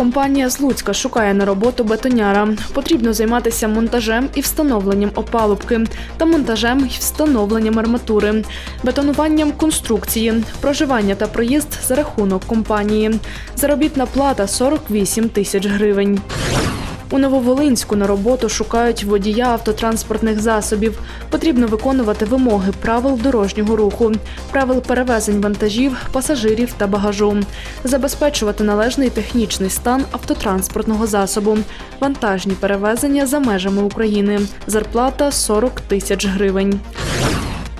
Компанія з Луцька шукає на роботу бетоняра. Потрібно займатися монтажем і встановленням опалубки та монтажем і встановленням арматури, бетонуванням конструкції, проживання та проїзд за рахунок компанії. Заробітна плата 48 тисяч гривень. У Нововолинську на роботу шукають водія автотранспортних засобів. Потрібно виконувати вимоги правил дорожнього руху, правил перевезень вантажів, пасажирів та багажу, забезпечувати належний технічний стан автотранспортного засобу, вантажні перевезення за межами України. Зарплата 40 тисяч гривень.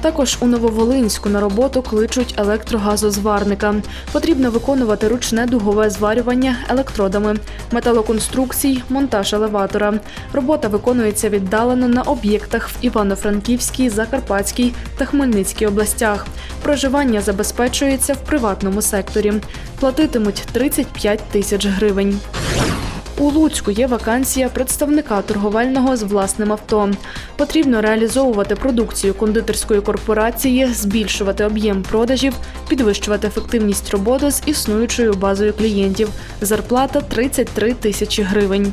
Також у Нововолинську на роботу кличуть електрогазозварника. Потрібно виконувати ручне дугове зварювання електродами, металоконструкцій, монтаж елеватора. Робота виконується віддалено на об'єктах в Івано-Франківській, Закарпатській та Хмельницькій областях. Проживання забезпечується в приватному секторі. Платитимуть 35 тисяч гривень. У Луцьку є вакансія представника торговельного з власним авто. Потрібно реалізовувати продукцію кондитерської корпорації, збільшувати об'єм продажів, підвищувати ефективність роботи з існуючою базою клієнтів. Зарплата 33 тисячі гривень.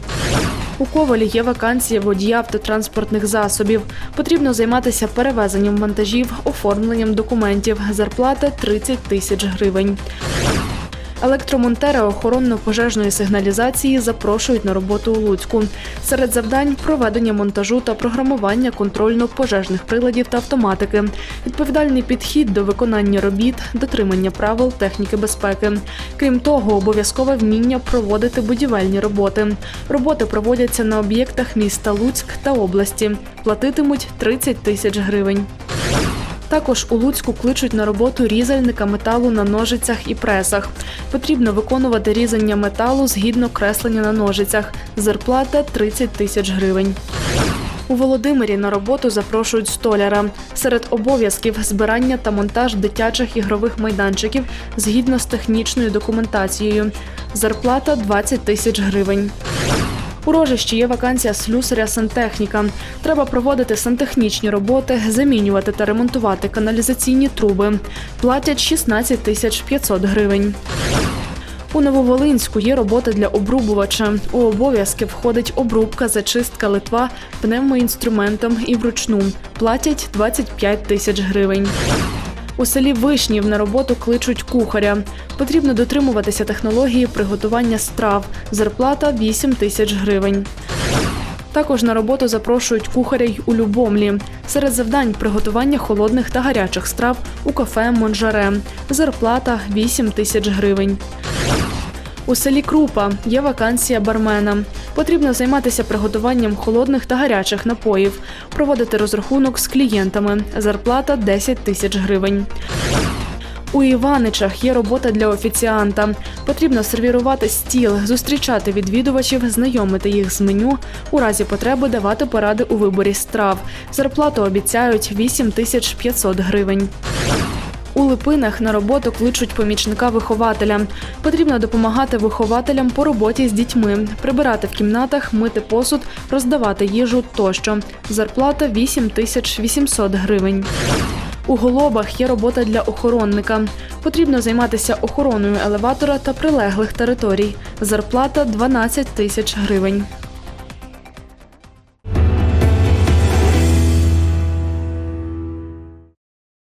У Ковалі є вакансія водія автотранспортних засобів. Потрібно займатися перевезенням вантажів, оформленням документів. Зарплата 30 тисяч гривень. Електромонтери охоронно-пожежної сигналізації запрошують на роботу у Луцьку. Серед завдань проведення монтажу та програмування контрольно-пожежних приладів та автоматики, відповідальний підхід до виконання робіт, дотримання правил техніки безпеки. Крім того, обов'язкове вміння проводити будівельні роботи. Роботи проводяться на об'єктах міста Луцьк та області. Платитимуть 30 тисяч гривень. Також у Луцьку кличуть на роботу різальника металу на ножицях і пресах. Потрібно виконувати різання металу згідно креслення на ножицях. Зарплата 30 тисяч гривень. У Володимирі на роботу запрошують столяра. Серед обов'язків збирання та монтаж дитячих ігрових майданчиків згідно з технічною документацією. Зарплата 20 тисяч гривень. У Рожищі є вакансія слюсаря сантехніка. Треба проводити сантехнічні роботи, замінювати та ремонтувати каналізаційні труби. Платять 16 тисяч 500 гривень. У Нововолинську є робота для обрубувача. У обов'язки входить обрубка, зачистка литва пневмоінструментом і вручну. Платять 25 тисяч гривень. У селі Вишнів на роботу кличуть кухаря. Потрібно дотримуватися технології приготування страв. Зарплата 8 тисяч гривень. Також на роботу запрошують кухаря й у Любомлі. Серед завдань приготування холодних та гарячих страв у кафе Монжаре. Зарплата 8 тисяч гривень. У селі Крупа є вакансія бармена. Потрібно займатися приготуванням холодних та гарячих напоїв, проводити розрахунок з клієнтами. Зарплата 10 тисяч гривень. У Іваничах є робота для офіціанта. Потрібно сервірувати стіл, зустрічати відвідувачів, знайомити їх з меню, у разі потреби давати поради у виборі страв. Зарплату обіцяють 8 тисяч 500 гривень. У Липинах на роботу кличуть помічника вихователя. Потрібно допомагати вихователям по роботі з дітьми, прибирати в кімнатах, мити посуд, роздавати їжу тощо. Зарплата 8 тисяч 800 гривень. У Голобах є робота для охоронника. Потрібно займатися охороною елеватора та прилеглих територій. Зарплата 12 тисяч гривень.